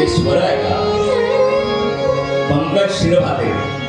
हे स्वर आहे का? पंकज शिरभाते.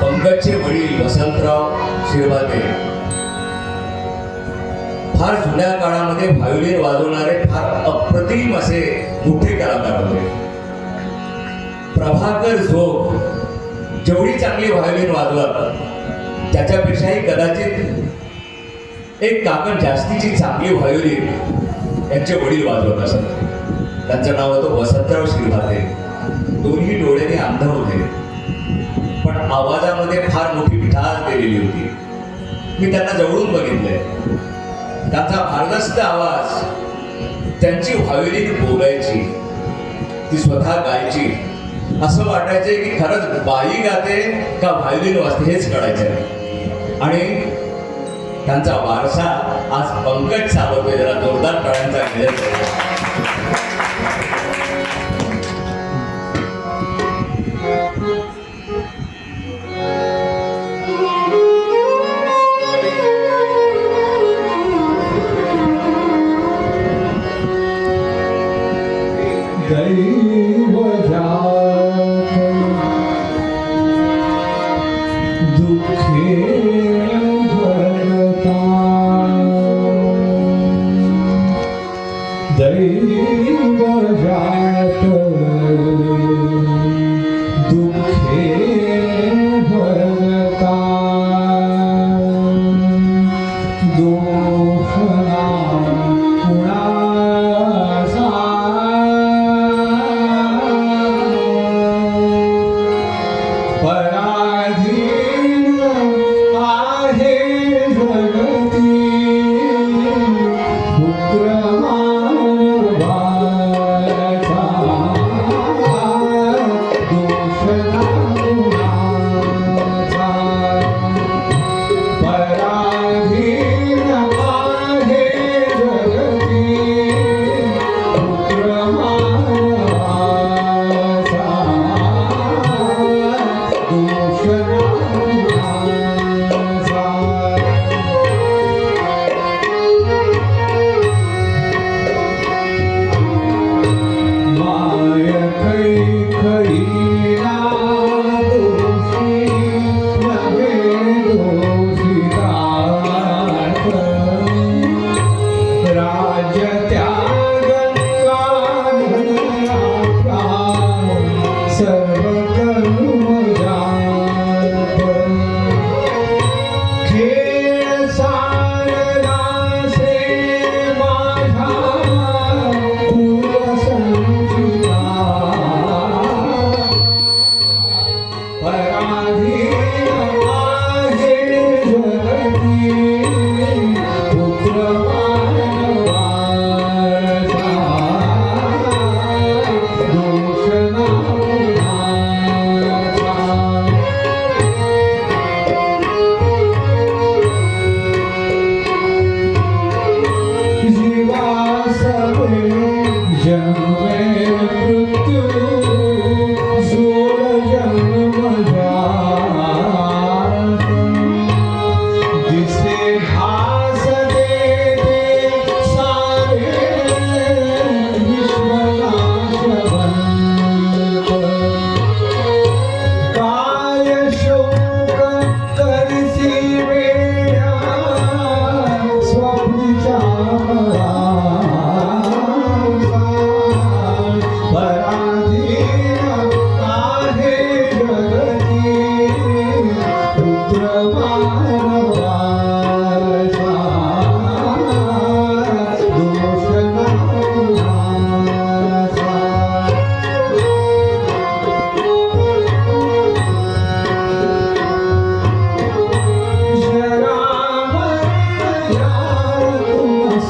पंकजचे वडील वसंतराव शिरभाते फार जुन्या काळामध्ये व्हायोलिन वाजवणारे फार अप्रतिम असे मोठे कलाकार होते. प्रभाकर झोप जेवढी चांगली व्हायोलिन वाजवत त्याच्यापेक्षाही कदाचित एक काकण जास्तीची चांगली व्हायोलिन यांचे वडील वाजवत असत. त्यांचं नाव होतं वसंतराव शिरभाते दोन्ही डोळ्याने अंध होते. पण आवाजामध्ये फार मोठी मिठास दिलेली होती. मी त्यांना जवळून बघितलंय. त्यांचा भारदस्त आवाज त्यांची व्हायोलिन बोलायची ती स्वतः गायची असं वाटायचंय की खरंच बाई गाते का व्हायोलिन वाजते हेच कळायचं आणि त्यांचा वारसा आज पंकज चालवतोय जरा जोरदार टाळ्यांचा 给我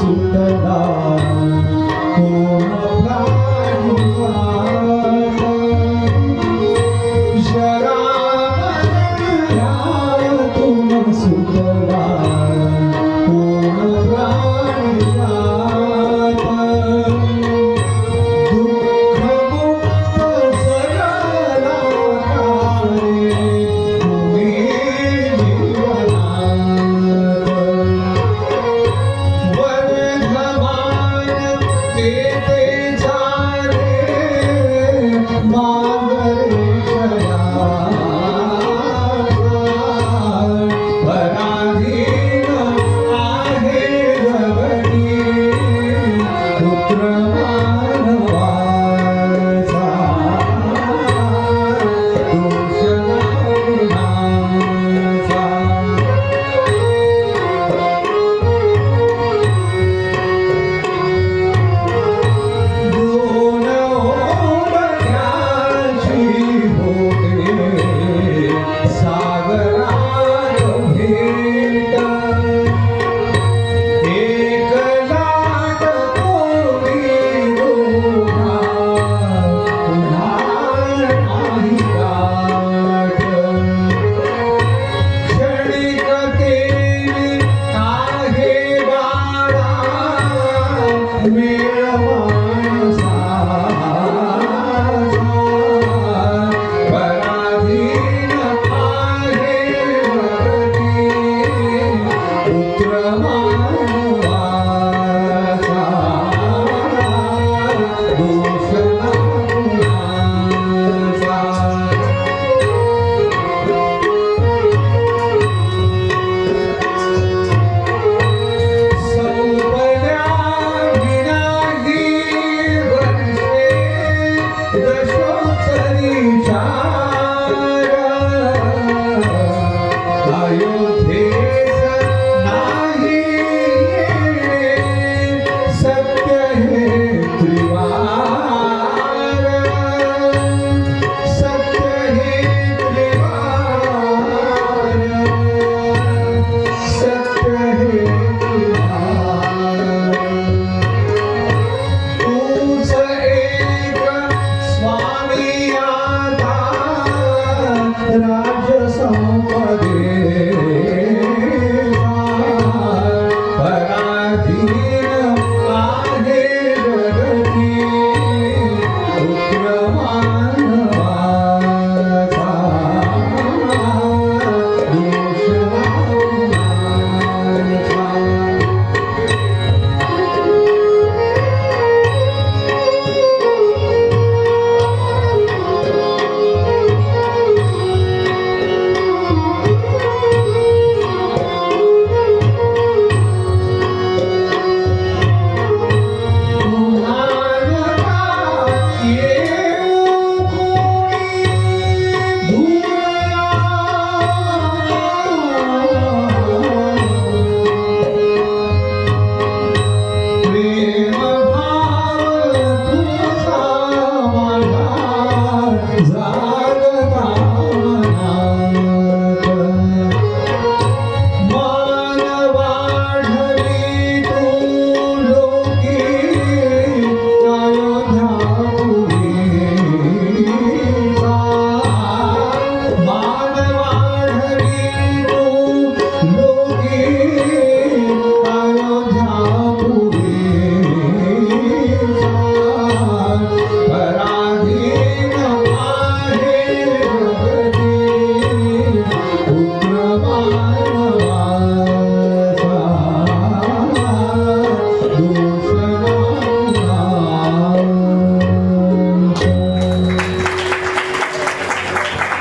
सुंदर রাজ্য সম্পদে